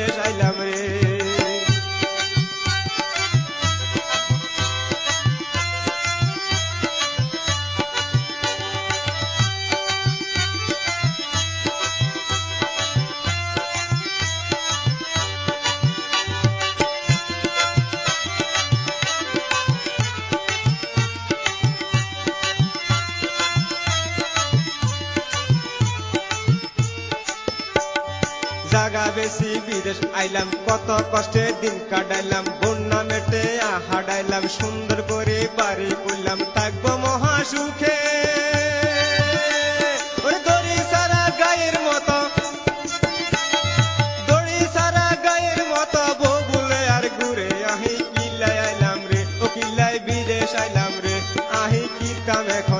রে গাইলা গেছি বিদেশ আইলাম, কত কষ্টে দিন কাটাইলাম, বন্যা মেটে হাডাইলাম সুন্দর করে বাড়ি করলাম, থাকব মহা সুখে ওরে দড়ি সারা গায়ের মতো, দড়ি সারা গায়ের মতো বউ বলে আর ঘুরে আহি কিল্লাই আইলাম রে, ও বিদেশ আইলাম রে, আহি কি এখন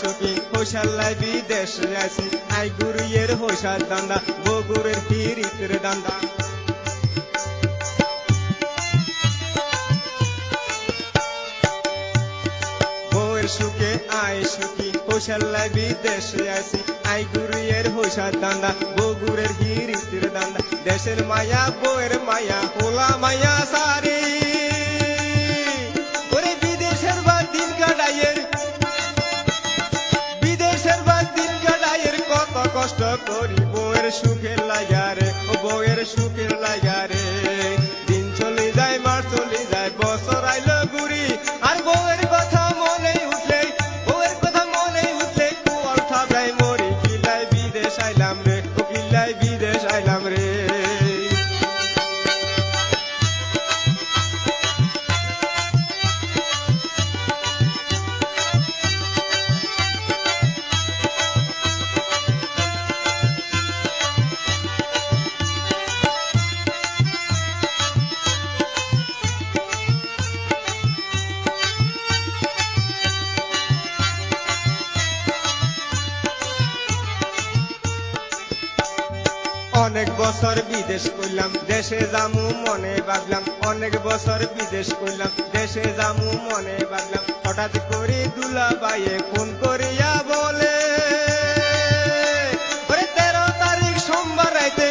সুখী হোসাল্লাই বিদেশে আছি। আই গুরুয়ের হোসার দান্দা বগুরের হিরিতের দান্দা। সুখে আয় সুখী হোসাল্লাই বিদেশে আছি। আই গুরুয়ের হোসার দান্দা বগুরের হিরিতের দান্দা। দেশের মায়া, বউয়ের মায়া হোলা মায়া, সারি কষ্ট করি বউয়ের সুখের লাগারে ও বউয়ের সুখের লাগারে। অনেক বছর বিদেশ করলাম দেশে জামু মনে ভাবলাম অনেক বছর বিদেশ করলাম দেশে জামু মনে ভাবলাম হঠাৎ করে দুলা বাইয়ে ফোন করিয়া বলে তেরো তারিখ সোমবার রাইতে,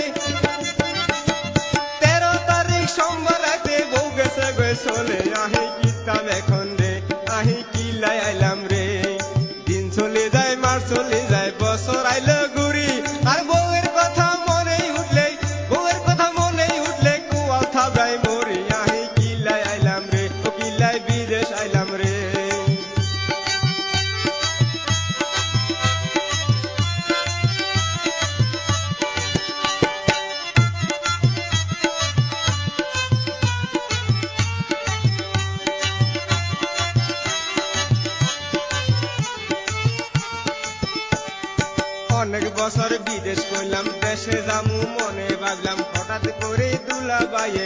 তেরো তারিখ সোমবার রাইতে বউ গেছে গে, চলে আহি কিতাম এখন রে, আহি কিলাই আইলাম রে। দিন চলে যায়, মাস চলে অনেক বছর বিদেশ করলাম দেশে যামু মনে ভাবলাম হঠাৎ করে দুলা বাইয়ে